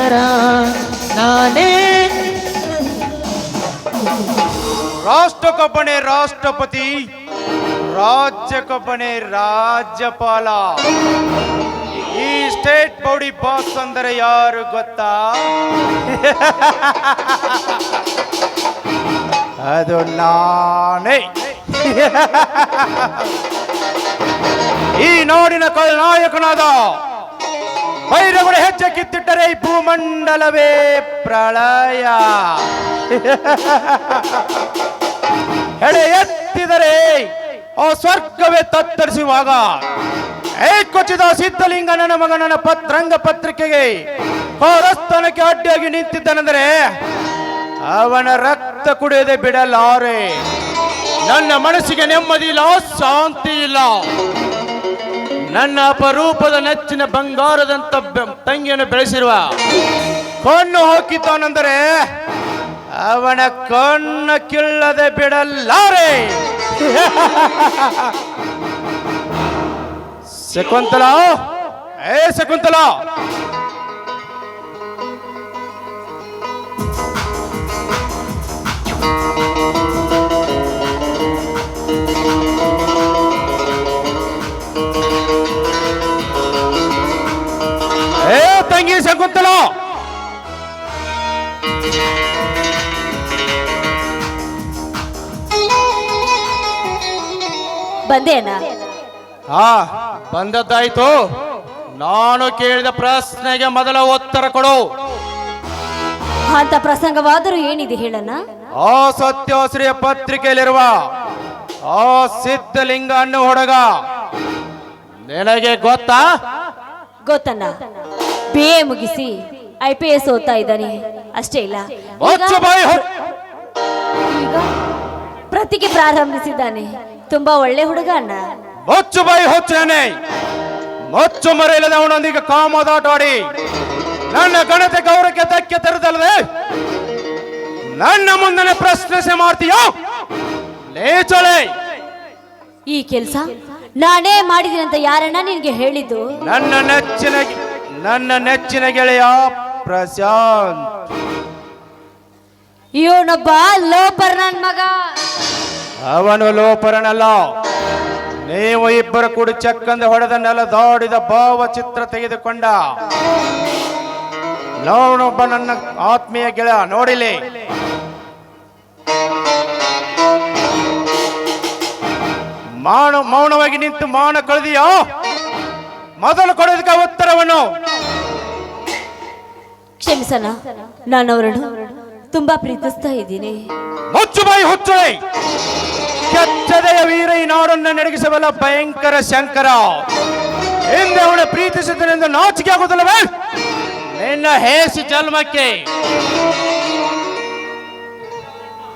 ಸರ್ಕಾರ ಸೋಲಿಲ್ಲದ ಸರ್ದಾರ ನಾನೇ ರಾಷ್ಟ್ರಕ್ಕೊಬ್ಬನೇ ರಾಷ್ಟ್ರಪತಿ ರಾಜ್ಯಕ್ಕೊಬ್ಬನೇ ರಾಜ್ಯಪಾಲ ಈ ಸ್ಟೇಟ್ ಬಾಡಿ ಬಾಸ್ ಅಂದರೆ ಯಾರು ಗೊತ್ತಾ ಅದು ನಾನೇ ಈ ನಾಡಿನ ನಾಯಕನಾದ ಭೈರವನ ಹೆಜ್ಜೆ ಕಿತ್ತಿಟ್ಟರೆ ಈ ಭೂಮಂಡಲವೇ ಪ್ರಳಯ. ಹೆಡೆ ಎತ್ತಿದರೆ ಆ ಸ್ವರ್ಗವೇ ತತ್ತರಿಸುವಾಗ ಏ ಕೊಚ್ಚಿದ ಸಿದ್ಧಲಿಂಗ ನನ್ನ ಮಗನನ ಪತ್ರಂಗ ಪತ್ರಿಕೆಗೆ ಕೋರಸ್ಥಾನಕ್ಕೆ ಅಡ್ಡಿಯಾಗಿ ನಿಂತಿದ್ದನೆಂದರೆ ಅವನ ರಕ್ತ ಕುಡಿಯದೆ ಬಿಡಲಾರೆ. ನನ್ನ ಮನಸ್ಸಿಗೆ ನೆಮ್ಮದಿ ಇಲ್ಲ, ಶಾಂತಿ ಇಲ್ಲ. ನನ್ನ ಅಪರೂಪದ ನೆಚ್ಚಿನ ಬಂಗಾರದಂತ ತಂಗಿಯನ್ನು ಬೆಳೆಸಿರುವ ಕಣ್ಣು ಹಾಕಿತಾನೆಂದರೆ ಅವನ ಕಣ್ಣು ಕಿಳ್ಳದೆ ಬಿಡಲಾರೆ. ಶಕುಂತಲ? ಏ ಶಕುಂತಲ? ಶಕುಂತಲ ಬಂದೇನ? ಹಾ ಬಂದದ್ದಾಯ್ತು. ನಾನು ಕೇಳಿದ ಪ್ರಶ್ನೆಗೆ ಮೊದಲ ಉತ್ತರ ಕೊಡು. ಅಂತ ಪ್ರಸಂಗವಾದರೂ ಏನಿದೆ ಹೇಳಣ್ಣ? ಆ ಸತ್ಯಾಶ್ರಯ ಪತ್ರಿಕೆಯಲ್ಲಿರುವ ಆ ಸಿದ್ಧಲಿಂಗ ಅನ್ನು ಹುಡುಗ. ನಿನಗೆ ಗೊತ್ತಾ? ಗೊತ್ತಣ್ಣ. ಬಿ ಎ ಮುಗಿಸಿ ಐ ಪಿ ಎಸ್ ಓದ್ತಾ ಇದ್ದಾನೆ. ಅಷ್ಟೇ ಇಲ್ಲ. ಈಗ ಪ್ರತಿಗೆ ಪ್ರಾರಂಭಿಸಿದ್ದಾನೆ. ತುಂಬಾ ಒಳ್ಳೆ ಹುಡುಗ ಅಣ್ಣ. ಮೊಚ್ಚು ಬಾಯಿ ಹೊಚ್ಚನೆ ಮೊಚ್ಚು ಮರೆಯಲ್ಲದೆ ಅವನೊಂದಿಗೆ ಕಾಮದಾಟ ಆಡಿ. ನನ್ನ ಗಣತೆ ಗೌರವಕ್ಕೆ ಧಕ್ಕೆ ತರದಲ್ಲದೆ ನನ್ನ ಮುಂದನೆ ಪ್ರಶ್ನೆ ಮಾಡ್ತೀಯೋ? ಲೇಚಳೆ ಈ ಕೆಲಸ ನಾನೇ ಮಾಡಿದ್ದೀನಿ ಅಂತ ಯಾರಣ್ಣ ನಿನ್ಗೆ ಹೇಳಿದ್ದು? ನನ್ನ ನೆಚ್ಚಿನ ನನ್ನ ನೆಚ್ಚಿನ ಗೆಳೆಯ ಪ್ರಶಾಂತ್. ಇವನೊಬ್ಬ ಲೋಪರ್ ನನ್ ಮಗ. ಅವನು ಲೋಪರನಲ್ಲ. ನೀವು ಇಬ್ಬರು ಕೂಡಿ ಚಕ್ಕಂದ ಹೊಡೆದ ನೆಲ ದಾಡಿದ ಭಾವಚಿತ್ರ ತೆಗೆದುಕೊಂಡ. ನೋಡೊಬ್ಬ ನನ್ನ ಆತ್ಮೀಯ ಗೆಳೆಯ ನೋಡಿಲಿ. ಮಾನ ಮೌನವಾಗಿ ನಿಂತು ಮಾನ ಕಳೆದಿಯೋ? ಮೊದಲು ಕೊಡೋದಕ್ಕೆ ಉತ್ತರವನ್ನು ಕ್ಷಮಿಸಣ ನಾನು ಅವರನ್ನು ತುಂಬಾ ಪ್ರೀತಿಸ್ತಾ ಇದ್ದೀನಿ. ಮುಚ್ಚುಬಾಯಿ ಬಾಯಿ ಹುಚ್ಚುಳಿ ಕೆಚ್ಚದೆಯ ವೀರ ಈ ನಾಡನ್ನು ನಡಗಿಸಬಲ್ಲ ಭಯಂಕರ ಶಂಕರ. ಹಿಂದೆ ಅವನ ಪ್ರೀತಿಸಿದನೆಂದು ನಾಚಿಕೆ ಆಗುವುದಿಲ್ಲವೇ? ನಿನ್ನ ಹೇಸಿ ಜನ್ಮಕ್ಕೆ.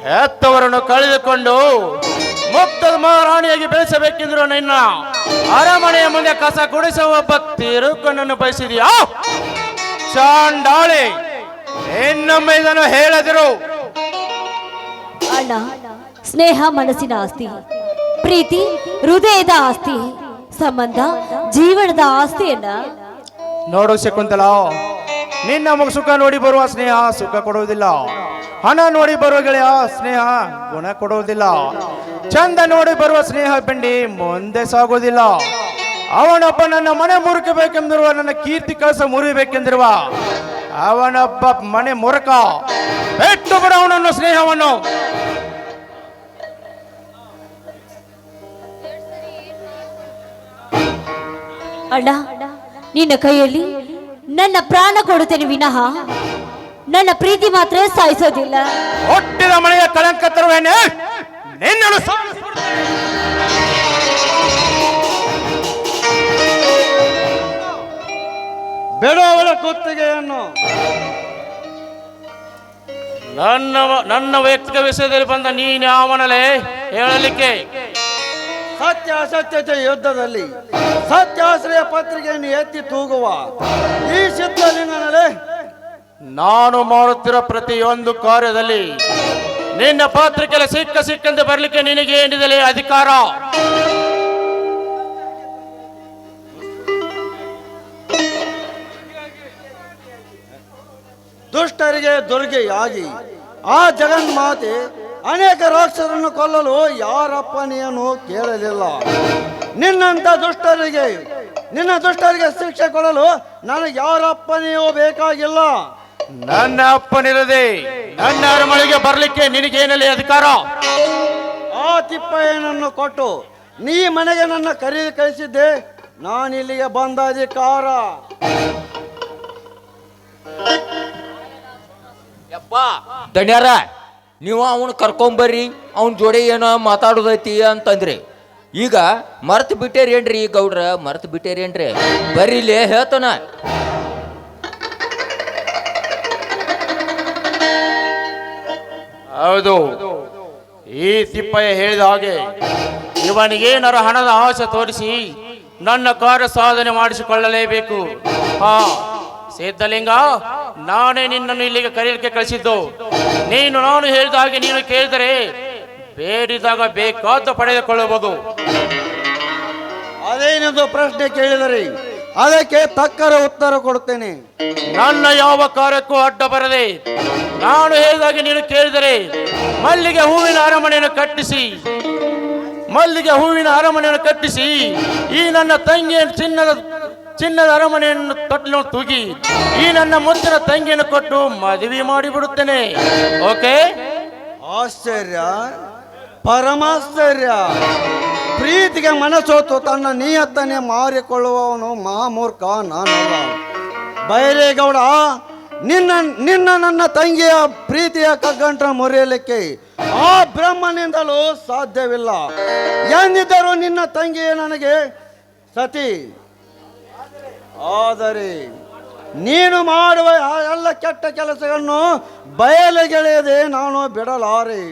ಹೆತ್ತವರನ್ನು ಕಳೆದುಕೊಂಡು ಮುಕ್ತದ ಮಹಾರಾಣಿಯಾಗಿ ಬೆಳೆಸಬೇಕೆಂದ್ರು ನಿನ್ನ ಅರಮನೆಯ ಮುಂದೆ ಕಸ ಗುಡಿಸುವ ಒಬ್ಬ ತಿರುಕನನ್ನು ಬಯಸಿದೆಯಾ? ಚಾಂಡಾಳಿ ಇನ್ನೊಮ್ಮೆ ಇದನ್ನು ಹೇಳದಿರು. ಅಣ್ಣ ಸ್ನೇಹ ಮನಸ್ಸಿನ ಆಸ್ತಿ ಪ್ರೀತಿ ಹೃದಯದ ಆಸ್ತಿ ಸಂಬಂಧ ಜೀವನದ ಆಸ್ತಿಯನ್ನ. ನೋಡು ಶಕುಂತಲ ನಿನ್ನ ಮಗ ಸುಖ ನೋಡಿ ಬರುವ ಸ್ನೇಹ ಸುಖ ಕೊಡುವುದಿಲ್ಲ. ಹಣ ನೋಡಿ ಬರುವ ಗೆಳೆಯ ಸ್ನೇಹ ಗುಣ ಕೊಡುವುದಿಲ್ಲ. ಚಂದ ನೋಡಿ ಬರುವ ಸ್ನೇಹ ಬೆಂಡಿ ಮುಂದೆ ಸಾಗುವುದಿಲ್ಲ. ಅವನೊಬ್ಬ ನನ್ನ ಮನೆ ಮುರುಕಬೇಕೆಂದಿರುವ ನನ್ನ ಕೀರ್ತಿ ಕಳಸ ಮುರಿಬೇಕೆಂದಿರುವ ಅವನೊಬ್ಬ ಮನೆ ಮುರುಕ ಬೆಟ್ಟು ಬಿಡ ಅವನನ್ನು ಸ್ನೇಹವನ್ನು. ಅಣ್ಣ ನಿನ್ನ ಕೈಯಲ್ಲಿ ನನ್ನ ಪ್ರಾಣ ಕೊಡುತ್ತೇನೆ ವಿನಃ. ನನ್ನ ಪ್ರೀತಿ ಮಾತ್ರ ಸಾಯಿಸೋದಿಲ್ಲ. ಹುಟ್ಟಿದ ಮನೆಯ ಕಳಂಕ ತರುವೇನೆ ನಿನ್ನನ್ನು ಅವಳ ಕುತ್ತಿಗೆಯನ್ನು. ನನ್ನ ನನ್ನ ವೈಯಕ್ತಿಕ ವಿಷಯದಲ್ಲಿ ಬಂದ ನೀನು ಯಾವನಲೇ ಹೇಳಲಿಕ್ಕೆ. ಸತ್ಯ ಅಸತ್ಯತೆ ಯುದ್ಧದಲ್ಲಿ ಸತ್ಯಾಶ್ರಯ ಪತ್ರಿಕೆಯನ್ನು ಎತ್ತಿ ತೂಗುವ ಈ ಸಿದ್ಧಲಿಂಗನಲ್ಲೇ ನಾನು ಮಾಡುತ್ತಿರೋ ಪ್ರತಿಯೊಂದು ಕಾರ್ಯದಲ್ಲಿ ನಿನ್ನ ಪತ್ರಿಕೆಯಲ್ಲಿ ಸಿಕ್ಕ ಸಿಕ್ಕಂತೆ ಬರಲಿಕ್ಕೆ ನಿನಗೆ ಏನಿದೆ ಅಧಿಕಾರ? ರಾಕ್ಷಸರಿಗೆ ದುರ್ಗೆಯಾಗಿ. ಆ ಜಗನ್ಮಾತೆ ಅನೇಕ ರಾಕ್ಷಸರನ್ನು ಕೊಲ್ಲಲು ಯಾರಪ್ಪ ನೀನು ಕೇಳಲಿಲ್ಲ. ನಿನ್ನಂತ ದುಷ್ಟರಿಗೆ ನಿನ್ನ ದುಷ್ಟರಿಗೆ ಶಿಕ್ಷೆ ಕೊಡಲು ನನಗೆ ಯಾರಪ್ಪನೆಯೂ ಬೇಕಾಗಿಲ್ಲ. ನನ್ನ ಅಪ್ಪನಿರದೆ ನನ್ನ ಅರಮನೆಗೆ ಬರಲಿಕ್ಕೆ ನಿನಗೇನಲ್ಲಿ ಅಧಿಕಾರ? ಆ ತಿಪ್ಪಯ್ಯನನ್ನು ಕೊಟ್ಟು ನೀ ಮನೆಗೆ ನನ್ನ ಕರೆ ಕಳಿಸಿದ್ದೆ ನಾನಿಲ್ಲಿಗೆ ಬಂದ ಅಧಿಕಾರ. ದಣ್ಯಾರ, ನೀವು ಅವನು ಕರ್ಕೊಂಬರ್ರಿ ಅವನ ಜೋಡಿ ಏನೋ ಮಾತಾಡೋದೈತಿ ಅಂತಂದ್ರಿ. ಈಗ ಮರ್ತು ಬಿಟ್ಟೇರೇನ್ರಿ ಗೌಡ್ರ? ಮರ್ತು ಬಿಟ್ಟೇರೇನ್ರಿ? ಬರೀಲೇ ಹೇಳ್ತಾನ. ಹೌದು. ಈ ತಿಪ್ಪಯ್ಯ ಹೇಳಿದ ಹಾಗೆ, ಇವನಿಗೇನಾರ ಹಣದ ಆಸೆ ತೋರಿಸಿ ನನ್ನ ಕಾರ್ಯ ಸಾಧನೆ ಮಾಡಿಸಿಕೊಳ್ಳಲೇಬೇಕು. ಹಾ. ಸಿದ್ಧಲಿಂಗ ನಾನೇ ನಿನ್ನನ್ನು ಇಲ್ಲಿಗೆ ಕರೀಲಿಕ್ಕೆ ಕಳಿಸಿದ್ದು. ನೀನು ನಾನು ಹೇಳಿದ ಹಾಗೆ ನೀನು ಕೇಳಿದರೆ ಬೇಡಿದಾಗ ಬೇಕಾದ ಪಡೆದುಕೊಳ್ಳಬಹುದು. ಅದೇನೆಂದು ಪ್ರಶ್ನೆ ಕೇಳಿದರೆ ಅದಕ್ಕೆ ತಕ್ಕರ ಉತ್ತರ ಕೊಡುತ್ತೇನೆ. ನನ್ನ ಯಾವ ಕಾರ್ಯಕ್ಕೂ ಅಡ್ಡ ಬರದೆ ನಾನು ಹೇಳಿದಾಗೆ ನೀನು ಕೇಳಿದರೆ ಮಲ್ಲಿಗೆ ಹೂವಿನ ಅರಮನೆಯನ್ನು ಕಟ್ಟಿಸಿ ಮಲ್ಲಿಗೆ ಹೂವಿನ ಅರಮನೆಯನ್ನು ಕಟ್ಟಿಸಿ ಈ ನನ್ನ ತಂಗಿಯ ಚಿನ್ನದ ಚಿನ್ನದ ಅರಮನೆಯನ್ನು ತೊಟ್ಟಲು ತೂಗಿ ಈ ನನ್ನ ಮುತ್ತಿನ ತಂಗಿಯನ್ನು ಕೊಟ್ಟು ಮದುವೆ ಮಾಡಿಬಿಡುತ್ತೇನೆ. ಓಕೆ? ಆಶ್ಚರ್ಯ. ಪರಮಾಶ್ಚರ್ಯ. ಪ್ರೀತಿಗೆ ಮನಸೋತು ತನ್ನ ನಿಯತ್ತನೆ ಮಾರಿಕೊಳ್ಳುವವನು ಮಾಮೂರ್ಖ ನಾನು ಬೈರೇಗೌಡ, ನಿನ್ನ ನಿನ್ನ ನನ್ನ ತಂಗಿಯ ಪ್ರೀತಿಯ ಕಗ್ಗಂಟ ಮುರಿಯಲಿಕ್ಕೆ ಆ ಬ್ರಹ್ಮನಿಂದಲೂ ಸಾಧ್ಯವಿಲ್ಲ. ಎಂದಿದ್ದರೂ ನಿನ್ನ ತಂಗಿಯೇ ನನಗೆ ಸತಿ. ಆದರೆ ನೀನು ಮಾಡುವ ಎಲ್ಲ ಕೆಟ್ಟ ಕೆಲಸಗಳನ್ನು ಬಯಲುಗೆಳೆಯದೆ ನಾನು ಬಿಡಲಾರೆ.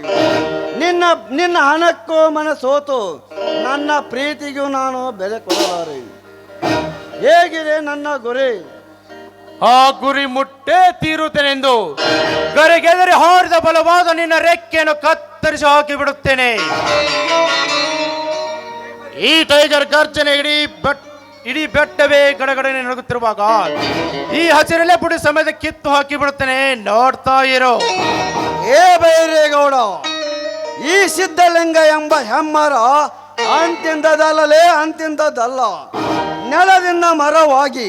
ನಿನ್ನ ನಿನ್ನ ಹಣಕ್ಕೂ ಮನಸೋತು, ನನ್ನ ಪ್ರೀತಿಗೂ ನಾನು ಬೆಲೆ ಕೊಡಲಾರೆ. ಹೇಗಿದೆ ನನ್ನ ಗುರಿ? ಆ ಗುರಿ ಮುಟ್ಟೇ ತೀರುತ್ತೇನೆಂದು ಗರಿಗೆದರಿ ಹಾರಿದ ಬಲವಾದ ನಿನ್ನ ರೆಕ್ಕೆಯನ್ನು ಕತ್ತರಿಸಿ ಹಾಕಿ ಬಿಡುತ್ತೇನೆ ಈ ಟೈಗರ್ ಗರ್ಜನೆ ಇಡೀ ಬೆಟ್ ಇಡೀ ಬೆಟ್ಟವೇ ಗಡಗಡನೆ ನಡುಗುತ್ತಿರುವಾಗ ಈ ಹಸಿರಲ್ಲೇ ಪುಡಿ ಸಮಯದ ಕಿತ್ತು ಹಾಕಿ ಬಿಡುತ್ತೇನೆ ನೋಡ್ತಾ ಇರೋ. ಏ ಬೈರೇಗೌಡ, ಈ ಸಿದ್ಧಲಿಂಗ ಎಂಬ ಹೆಮ್ಮರ ಅಂತಿಂದದಲ್ಲಲೇ ಅಂತಿಂದದಲ್ಲ. ನೆಲದಿಂದ ಮರವಾಗಿ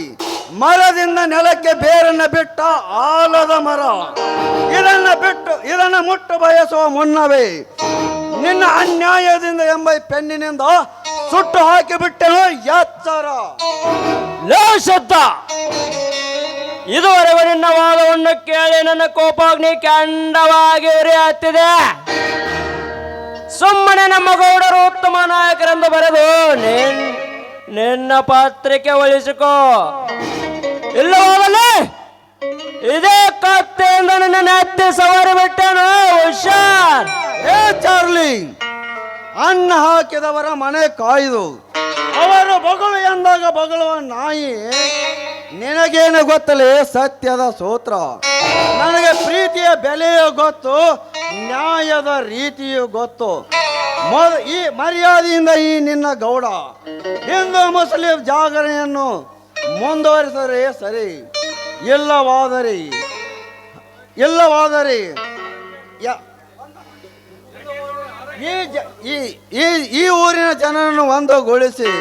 ಮರದಿಂದ ನೆಲಕ್ಕೆ ಬೇರನ್ನ ಬಿಟ್ಟ ಆಲದ ಮರ. ಇದನ್ನ ಬಿಟ್ಟು, ಇದನ್ನ ಮುಟ್ಟು ಬಯಸುವ ಮುನ್ನವೇ ನಿನ್ನ ಅನ್ಯಾಯದಿಂದ ಎಂಬ ಪೆನ್ನಿನಿಂದ ಸುಟ್ಟು ಹಾಕಿ ಬಿಟ್ಟೆನು ಎಚ್ಚರ ಲೋ ಶಬ್ದ ಇದುವರೆಗೂ ನಿನ್ನ ವಾದವನ್ನು ಕೇಳಿ ನನ್ನ ಕೋಪಾಗ್ನಿ ಕೆಂಡವಾಗಿ ಉರಿಯುತ್ತಿದೆ ಸುಮ್ಮನೆ ನಮ್ಮ ಗೌಡರು ಉತ್ತಮ ನಾಯಕರೆಂದು ಬರೆದು ನಿನ್ ನಿನ್ನ ಪಾತ್ರಕ್ಕೆ ಉಳಿಸಿಕೋ ಇಲ್ಲ ಹೋಗಲಿ ಇದೇ ಕತ್ತೆಯಿಂದ ನಿನ್ನ ನೆತ್ತಿ ಸವಾರಿ ಬಿಟ್ಟನು ಹುಷಾರ್. ಏ ಚಾರ್ಲಿ ಅನ್ನ ಹಾಕಿದವರ ಮನೆ ಕಾಯ್ದು. ಅವರು ಬಗಳು ಎಂದಾಗ ಬಗಳುವ ನಾಯಿ ನಿನಗೇನು ಗೊತ್ತಲೇ ಸತ್ಯದ ಸೂತ್ರ. ನನಗೆ ಪ್ರೀತಿಯ ಬೆಲೆಯು ಗೊತ್ತು, ನ್ಯಾಯದ ರೀತಿಯು ಗೊತ್ತು. ಈ ಮರ್ಯಾದೆಯಿಂದ ಈ ನಿನ್ನ ಗೌಡ. ಹಿಂದೂ ಮುಸ್ಲಿಂ ಜಾಗರಣೆಯನ್ನು ಮುಂದುವರಿಸಿದರೆ ಸರಿ. ಇಲ್ಲವಾದರೆ ಇಲ್ಲವಾದರೆ ಯ- ಈ ಈ ಈ ಊರಿನ ಜನರನ್ನು ಒಂದುಗೊಳಿಸಿ.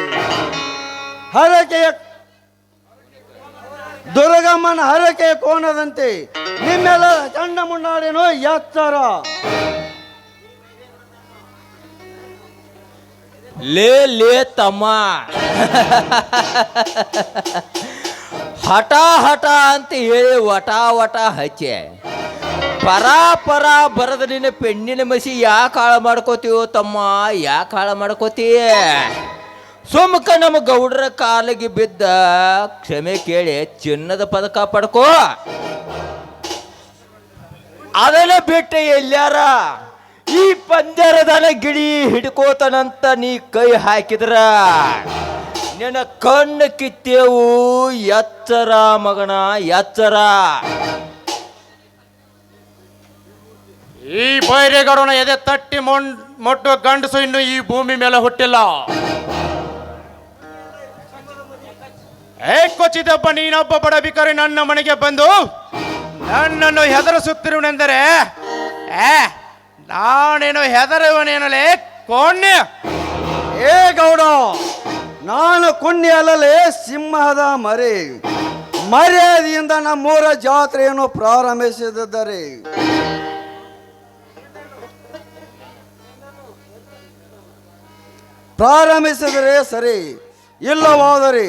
ಹರಕೆಯ ದುರ್ಗಮ್ಮನ ಹರಕೆಯ ಕೋನದಂತೆ ನಿಮ್ಮೆಲ್ಲ ಚಂಡ ಮುನ್ನಾಡಿನೋ ಎತ್ತರ. ಲೇ ಲೇ, ತಮ್ಮ. ಹಠ ಹಠ ಅಂತ ಹೇಳಿ ವಟ ವಟ ಹಚ್ಚೆ. ಪರ ಪರ ಬರದ ನಿನ್ನ ಪೆಣ್ಣಿನ ಮಸಿ ಯಾಕೆ ಹಾಳು ಮಾಡ್ಕೋತೀವೋ ತಮ್ಮ? ಯಾಕೆ ಹಾಳು ಮಾಡ್ಕೋತೀಯ ಸುಮ್ಕ ನಮ್ಮ ಗೌಡ್ರ ಕಾಲಿಗೆ ಬಿದ್ದ ಕ್ಷಮೆ ಕೇಳಿ ಚಿನ್ನದ ಪದಕ ಪಡ್ಕೋ. ಅದನ್ನ ಬಿಟ್ಟು ಎಲ್ಲಾರ ಈ ಪಂಜರದನ ಗಿಳಿ ಹಿಡ್ಕೋತನಂತ ನೀ ಕೈ ಹಾಕಿದ್ರ. ನಿನ್ನ ಕಣ್ಣು ಕಿತ್ತೇವು ಎಚ್ಚರ ಮಗನ, ಎಚ್ಚರ. ಈ ಬೈರೇಗೌಡನ ಎದೆ ತಟ್ಟಿ ಮೊಟ್ಟ ಗಂಡಸು ಇನ್ನು ಈ ಭೂಮಿ ಮೇಲೆ ಹುಟ್ಟಿಲ್ಲ. ಏ ಕೊಚ್ಚಿದಬ್ಬ ನೀನೊಬ್ಬ ಬಡ ಬಿಕರಿ ನನ್ನ ಮನೆಗೆ ಬಂದು ನನ್ನನ್ನು ಹೆದರಿಸುತ್ತಿರುವನೆಂದರೆ, ಏ, ನಾನೇನು ಹೆದರುವನೇನಲೇ? ಕೋಣ್ಯ ಏ ಗೌಡ, ನಾನು ಕುಣ್ಯ ಅಲ್ಲಲೇ ಸಿಂಹದ ಮರಿ. ಮರ್ಯಾದೆಯಿಂದ ನಮ್ಮೂರ ಜಾತ್ರೆಯನ್ನು ಪ್ರಾರಂಭಿಸಿದ್ದಾರೆ. ಪ್ರಾರಂಭಿಸಿದರೆ ಸರಿ ಇಲ್ಲವಾದರೆ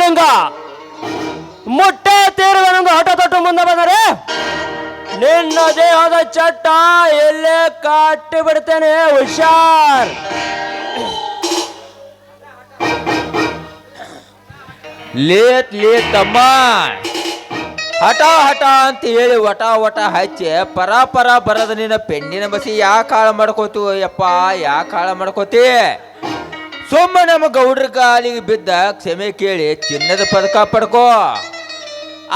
ಸದ್ದಲಿಂಗ ಮುಟ್ಟೆ ತೀರದ ನಮ್ಗೆ ಹಠ ತೊಟ್ಟು ಮುಂದೆ ಬಂದರೆ. ನಿನ್ನ ದೇಹದ ಚಟ್ಟ ಎಲ್ಲೇ ಕಟ್ಟಿ ಬಿಡ್ತೇನೆ, ಹುಷಾರ್. ಲೇತ್ ಲೇಟ್ ಅಮ್ಮ. ಹಠ ಹಠ ಅಂತ ಹೇಳಿ ಒಟ ಒಟ ಹಚ್ಚಿ ಪರ ಪರ ಬರದ ನಿನ್ನ ಪೆಣ್ಣಿನ ಬಸಿ ಯಾಕೆ ಹಾಳು ಮಾಡ್ಕೋತು ಯಪ್ಪ ಯಾಕೆ ಹಾಳು ಮಾಡ್ಕೋತಿ ಸುಮ್ಮ ನಮ್ಮ ಗೌಡ್ರ ಕಾಲಿಗೆ ಬಿದ್ದ ಕ್ಷಮೆ ಕೇಳಿ ಚಿನ್ನದ ಪದಕ ಪಡ್ಕೋ.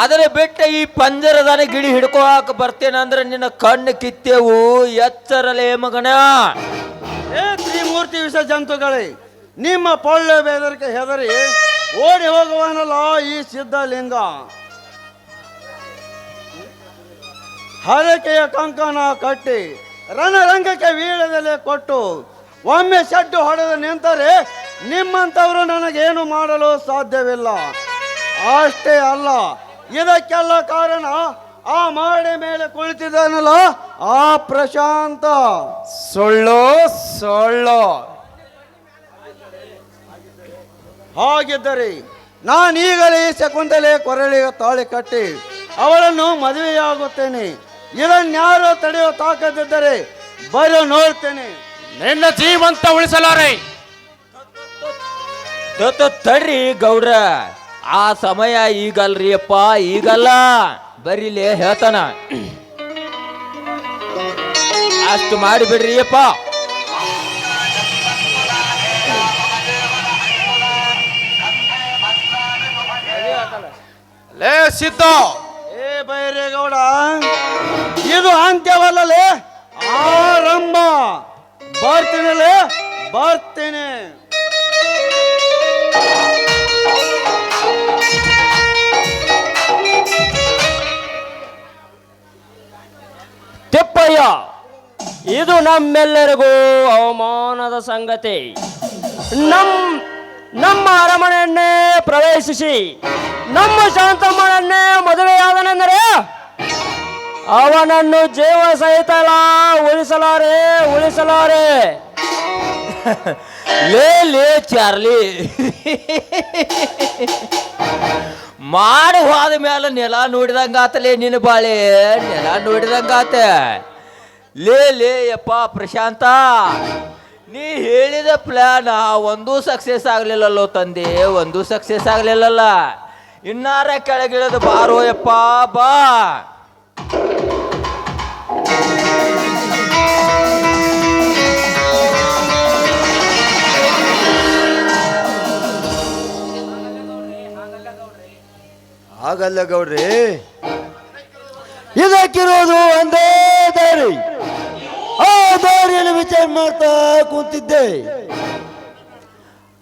ಅದರ ಬಿಟ್ಟ ಈ ಪಂಜರದಾನ ಗಿಡಿ ಹಿಡ್ಕೋಕ್ ಬರ್ತೇನಂದ್ರೆ ನಿನ್ನ ಕಣ್ಣು ಕಿತ್ತೇವು, ಎಚ್ಚರಲೇ ಮಗನ. ಏ ತ್ರಿಮೂರ್ತಿ ವಿಷ ಜಂತುಗಳೇ, ನಿಮ್ಮ ಪೊಳ್ಳೆ ಬೆದರಿಕೆ ಹೆದರಿ ಓಡಿ ಹೋಗುವನಲ್ಲ ಈ ಸಿದ್ಧಲಿಂಗ. ಹರಕೆಯ ಕಂಕಣ ಕಟ್ಟಿ ರಣರಂಗಕ್ಕೆ ವೀಳದಲ್ಲೇ ಕೊಟ್ಟು ಒಮ್ಮೆ ಶಡ್ಡು ಹೊಡೆದು ನಿಂತರೆ ನಿಮ್ಮಂಥವರು ನನಗೇನು ಮಾಡಲು ಸಾಧ್ಯವಿಲ್ಲ. ಅಷ್ಟೇ ಅಲ್ಲ ಇದಕ್ಕೆಲ್ಲ ಕಾರಣ ಆ ಮಾಡಿ ಮೇಲೆ ಕುಳಿತಿದ್ದಾನಲ್ಲ ಆ ಪ್ರಶಾಂತ. ಸೊಳ್ಳು ಸೊಳ್ಳು. ಹಾಗಿದ್ದರೆ ನಾನೀಗಲೇ ಶಕುಂತಲೆ ಕೊರಳಿಗೆ ತಾಳಿ ಕಟ್ಟಿ ಅವಳನ್ನು ಮದುವೆಯಾಗುತ್ತೇನೆ. ಇದನ್ಯಾರೋ ತಡೆಯೋ ತಾಕದಿದ್ದರೆ ಬರೋ ನೋಡ್ತೇನೆ. ನಿನ್ನ ಜೀವಂತ ಉಳಿಸಲಾರೆ. ತಡ್ರಿ ಗೌಡ್ರ. ಆ ಸಮಯ ಈಗಲ್ರಿ ಅಪ್ಪ ಈಗಲ್ಲ. ಬರೀಲಿ ಹೇಳ್ತಾನ. ಅಷ್ಟು ಮಾಡಿಬಿಡ್ರಿ ಅಪ್ಪ ಲೇ ಸಿದ್ಧ. ಏ ಬೈರೇಗೌಡ ಇದು ಅಂತ್ಯವಲ್ಲಲೇ ಬರ್ತೀನಲೇ ಬರ್ತೇನೆ. ತಿಪ್ಪಯ್ಯ ಇದು ನಮ್ಮೆಲ್ಲರಿಗೂ ಅವಮಾನದ ಸಂಗತಿ. ನಮ್ ನಮ್ಮ ಅರಮನೆಯನ್ನೇ ಪ್ರವೇಶಿಸಿ ನಮ್ಮ ಶಾಂತಮ್ಮನನ್ನೇ ಮದುವೆಯಾದನೆಂದರೆ ಅವನನ್ನು ಜೀವ ಸಹಿತ ಉಳಿಸಲಾರೆ ಉಳಿಸಲಾರೆ. ಲೇ ಲೇ, ಚಾರ್ಲಿ. ಮಾಡಿ ಹೋದ ಮೇಲೆ ನೆಲ ನೋಡಿದಂಗಾತಲೇ ನಿನ್ನ ಬಾಳೆ, ನೆಲ ನೋಡಿದಂಗಾತ. ಲೇ ಲೇ, ಯಪ್ಪ, ಪ್ರಶಾಂತ. ನೀ ಹೇಳಿದ ಪ್ಲಾನ್ ಒಂದೂ ಸಕ್ಸಸ್ ಆಗಲಿಲ್ಲಲ್ಲೋ ತಂದೆ, ಒಂದೂ ಸಕ್ಸಸ್ ಆಗಲಿಲ್ಲಲ್ಲ. ಇನ್ನಾರ ಕೆಳಗಿಳಿದು ಬಾರೋ ಯಪ್ಪ, ಬಾ. ಹಾಗಲ್ಲ ಗೌಡ್ರಿ ಇದಕ್ಕಿರೋದು ಒಂದೇ ದಾರಿ. ಆ ದಾರಿಯಲ್ಲಿ ವಿಚಾರ ಮಾಡ್ತಾ ಕೂತಿದ್ದೆ.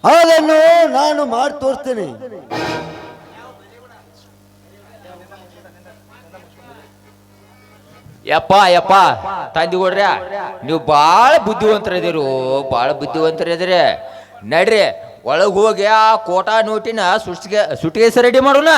ಅದನ್ನು ನಾನು ಮಾಡಿ ತೋರಿಸ್ತೇನೆ ಯಪ್ಪ ಯಪ್ಪ ತಂದಿಗೋಡ್ರ್ಯ ನೀವು ಭಾಳ ಬುದ್ಧಿವಂತರಿದ್ದೀರು ಭಾಳ ಬುದ್ಧಿವಂತರಿದ್ದೀರಿ ನಡ್ರಿ, ಒಳಗೆ ಹೋಗಿ ಆ ಕೋಟಾ ನೋಟಿನ ಸುಟ್ಟಿಗೆ ಸುಟ್ಕೇಸ ರೆಡಿ ಮಾಡೋಣ.